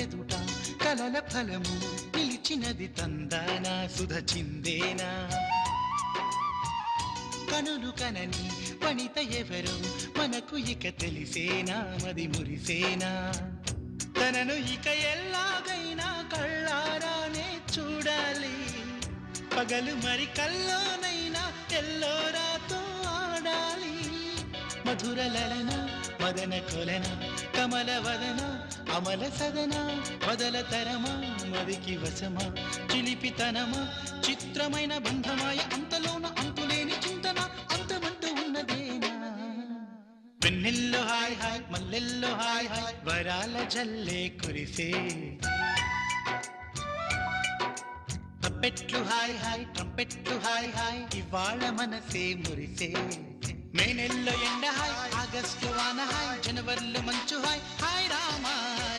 ఎదుట కలల ఫలము నిలిచినది తందానా సుధ చిందేనా? కనులు కనని వనిత ఎవరు మనకు ఇక తెలిసేనా మది మురిసేనా? తనను ఇక ఎల్లాగైనా కళ్ళారానే చూడాలి. పగలు మరి కల్లోనైనా ఎల్లోరాతో ఆడాలి. మధుర లలన మదన కొలన కమల వదన అమల సదన వదల తరమా మదికి వశమా చిలిపితనమా చిత్రమైన బంధమాయ అంతలోన అంతులేని చింతన అంతమంటూ ఉన్నదేనా? వెన్నెల్లో హాయ్ హాయ్ మల్లెల్లో హాయ్ హాయ్ వరాల జల్లే కురిసే. పెట్లు హాయ్ హాయ్ ట్రంపెట్లు హాయ్ హాయ్ ఇవాళ మనసే మురిసే. మే నెల్లో ఎండ హాయ్ ఆగస్టు వాన హాయ్ జనవరిలో మంచు హాయ్